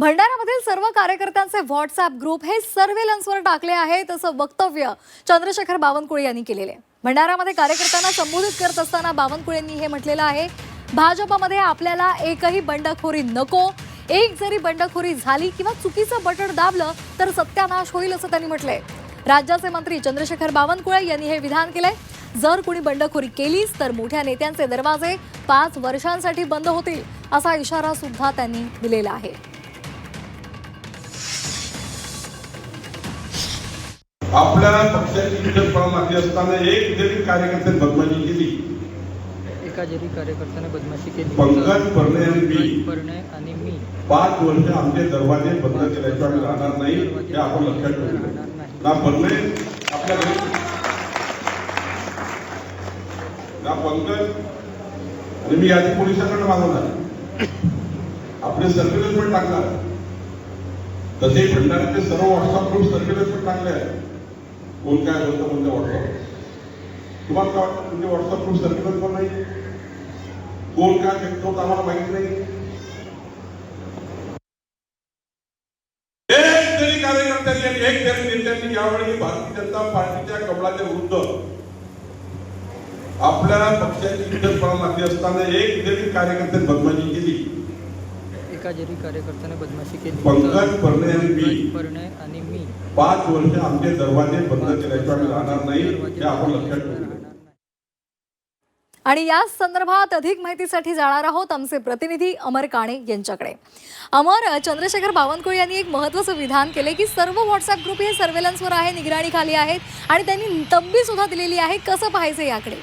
भंडाऱ्यामधील सर्व कार्यकर्त्यांचे WhatsApp group हे सर्व्हेलन्सवर टाकले आहेत असं वक्तव्य चंद्रशेखर बावनकुळे यांनी केलेले. आहे भंडाऱ्यामध्ये कार्यकर्त्यांना संबोधित करत असताना बावनकुळेंनी हे म्हटलेलं आहे भाजपमध्ये आपल्याला एकही बंडखोरी नको एक जरी बंडखोरी झाली किंवा चुकीचं बटण दाबलं तर सत्यानाश होईल असं त्यांनी म्हटलंय. राज्याचे मंत्री चंद्रशेखर बावनकुळे यांनी हे विधान केलंय. जर कुणी बंडखोरी केलीच तर मोठ्या नेत्यांचे दरवाजे पाच वर्षांसाठी बंद होतील असा इशारा सुद्धा त्यांनी दिलेला आहे. आपल्या पक्षाची मागणी असताना एक जरी कार्यकर्त्याने बदमाशी केली. एका जरी कार्यकर्त्याने बदमाशी केली. पंकज परणे आणि मी. परणे आणि मी. पाच वर्ष आमचे दरवाजे बंद केल्याशिवाय आम्ही राहणार नाही हे आपण लक्षात ठेवू ना परणे आपल्या ना पंकज आणि मी यादी पोलिसांकडे मागवणार आपले सर्व्हिलन्स पण टाकणार तसे भंडाऱ्याचे सर्व व्हॉट्सअप ग्रुप सर्व्हिलन्स पण टाकले आहेत. कोण काय बोलतं म्हणजे व्हॉट्सअप तुम्हाला काय वाटतं म्हणजे व्हॉट्सअप ग्रुप सर्व्हिलन्स पण नाही कोण काय फेकतो आम्हाला माहीत नाही. एक जरी कार्यकर्त्यांनी एक जरी नेत्यांनी यावेळी भारतीय जनता पार्टीच्या कमळाच्या विरुद्ध आपल्या पक्षाची विजयपणा लागली असताना एक जरी कार्यकर्त्यांनी बदमाशी केली एका जरी कार्यकर्त्याने बदमाशी केली. पंकज परणे आणि मी. परणे आणि मी. पाच वर्ष आमचे दरवाजे बंद केल्याशिवाय राहणार नाही. हे आपण लक्षात ठेवू. आणि या संदर्भात अधिक माहितीसाठी जाणार आहोत आमचे प्रतिनिधी अमर काणे यांच्याकडे. अमर चंद्रशेखर बावनकुळे यांनी एक महत्वाचं विधान केले की सर्व व्हॉट्सअप ग्रुप हे सर्वेलन्सवर आहे निगराणी खाली आहेत आणि त्यांनी तंबी सुद्धा दिलेली आहे. कसं पाहायचं याकडे?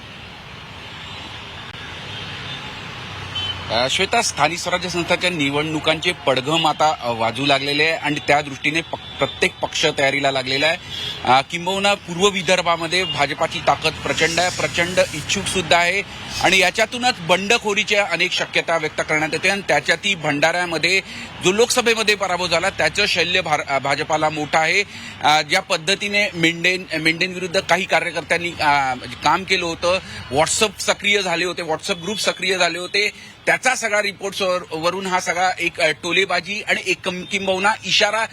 श्वेता स्थानिक स्वराज्य संस्थांच्या निवडणुकांचे पडघम आता वाजू लागलेले आहे आणि त्या दृष्टीने प्रत्येक पक्ष तयारीला लागलेला आहे. किंबहुना पूर्व विदर्भामध्ये भाजपाची ताकद प्रचंड आहे प्रचंड इच्छुक सुद्धा आहे. आणि याच्यातूनच बंडखोरीच्या अनेक शक्यता व्यक्त करण्यात येते आणि त्याच्यातही भंडाऱ्यामध्ये जो लोकसभेमध्ये पराभव झाला त्याचं शल्य भार- भाजपाला मोठं आहे. ज्या पद्धतीने मेंढेन मेंढेंविरुद्ध काही कार्यकर्त्यांनी म्हणजे काम केलं होतं व्हॉट्सअप सक्रिय झाले होते व्हॉट्सअप ग्रुप सक्रिय झाले होते त्या त्याचा सगळा रिपोर्ट वरून हा सगळा एक टोलेबाजी आणि एक किंबहुना इशारा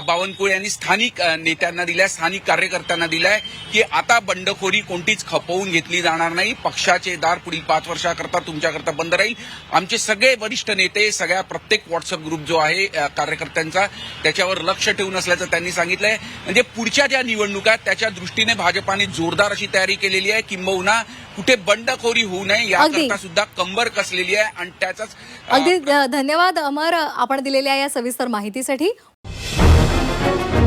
बावनकुळे यांनी स्थानिक नेत्यांना दिलाय स्थानिक कार्यकर्त्यांना दिलाय की आता बंडखोरी कोणतीच खपवून घेतली जाणार नाही. पक्षाचे दार पुढील पाच वर्षाकरता तुमच्याकरता बंद राहील. आमचे सगळे वरिष्ठ नेते सगळ्या प्रत्येक व्हॉट्सअप ग्रुप जो आहे कार्यकर्त्यांचा त्याच्यावर लक्ष ठेवून असल्याचं त्यांनी सांगितलंय. म्हणजे पुढच्या ज्या निवडणुका त्याच्या दृष्टीने भाजपाने जोरदार अशी तयारी केलेली आहे. किंबहुना कुठे बंडखोरी होऊ नये. याकरता सुद्धा कंबर कसलेली आहे आणि त्याचाच अगदी धन्यवाद अमर आपण दिलेल्या या सविस्तर माहितीसाठी. Thank you.